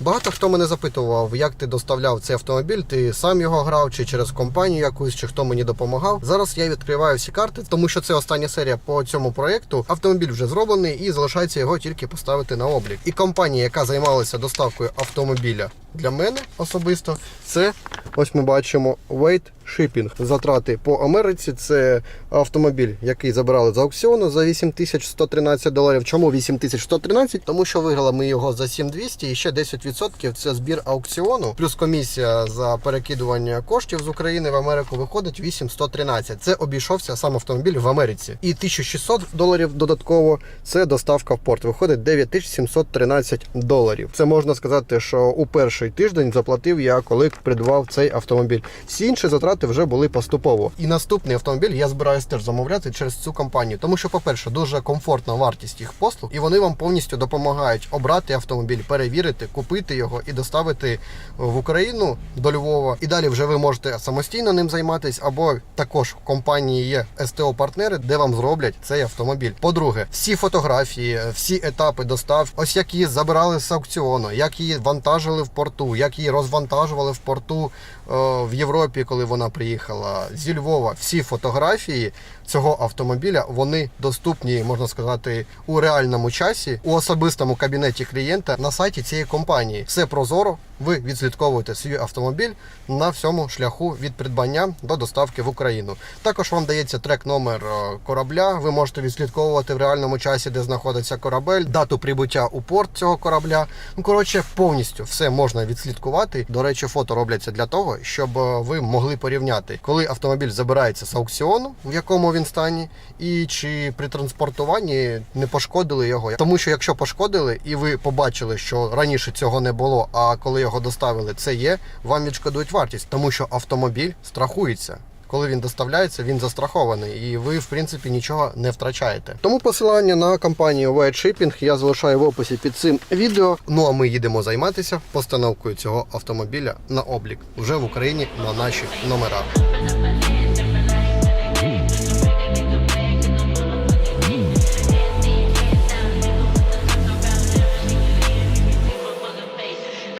Багато хто мене запитував, як ти доставляв цей автомобіль, ти сам його грав, чи через компанію якусь, чи хто мені допомагав. Зараз я відкриваю всі карти, тому що це остання серія по цьому проєкту. Автомобіль вже зроблений і залишається його тільки поставити на облік. І компанія, яка займалася доставкою автомобіля для мене особисто, це ось ми бачимо Wait Shipping. Затрати по Америці. Це автомобіль, який забрали з аукціону за 8113 доларів. Чому 8113? Тому що виграли ми його за 7200 і ще 10% це збір аукціону, плюс комісія за перекидування коштів з України в Америку виходить 8113. Це обійшовся сам автомобіль в Америці. І 1600 доларів додатково це доставка в порт. Виходить 9713 доларів. Це можна сказати, що у перший тиждень заплатив я, коли придбав цей автомобіль. Всі інші затрати вже були поступово. І наступний автомобіль я збираюся теж замовляти через цю компанію, тому що, по-перше, дуже комфортна вартість їх послуг, і вони вам повністю допомагають обрати автомобіль, перевірити, купити його і доставити в Україну до Львова. І далі вже ви можете самостійно ним займатися, або також в компанії є СТО-партнери, де вам зроблять цей автомобіль. По-друге, всі фотографії, всі етапи достав, ось як її забирали з аукціону, як її вантажили в порту, як її розвантажували в порту е, в Європі, коли вона приїхала зі Львова. Всі фотографії цього автомобіля вони доступні, можна сказати, у реальному часі у особистому кабінеті клієнта на сайті цієї компанії. Все прозоро. Ви відслідковуєте свій автомобіль на всьому шляху від придбання до доставки в Україну. Також вам дається трек номер е, корабля. Ви можете відслідковувати в реальному часі, де знаходиться корабель, дату прибуття у порт цього корабля. Ну коротше, повністю все можна відслідкувати. До речі, фото робляться для того, щоб е, ви могли порівняти, коли автомобіль забирається з аукціону, в якому він стані, і чи при транспортуванні не пошкодили його. Тому що якщо пошкодили, і ви побачили, що раніше цього не було, а коли його доставили, це є, вам відшкодують вартість, тому що автомобіль страхується. Коли він доставляється, він застрахований, і ви, в принципі, нічого не втрачаєте. Тому посилання на компанію White Shipping я залишаю в описі під цим відео. Ну а ми їдемо займатися постановкою цього автомобіля на облік вже в Україні на наші номера.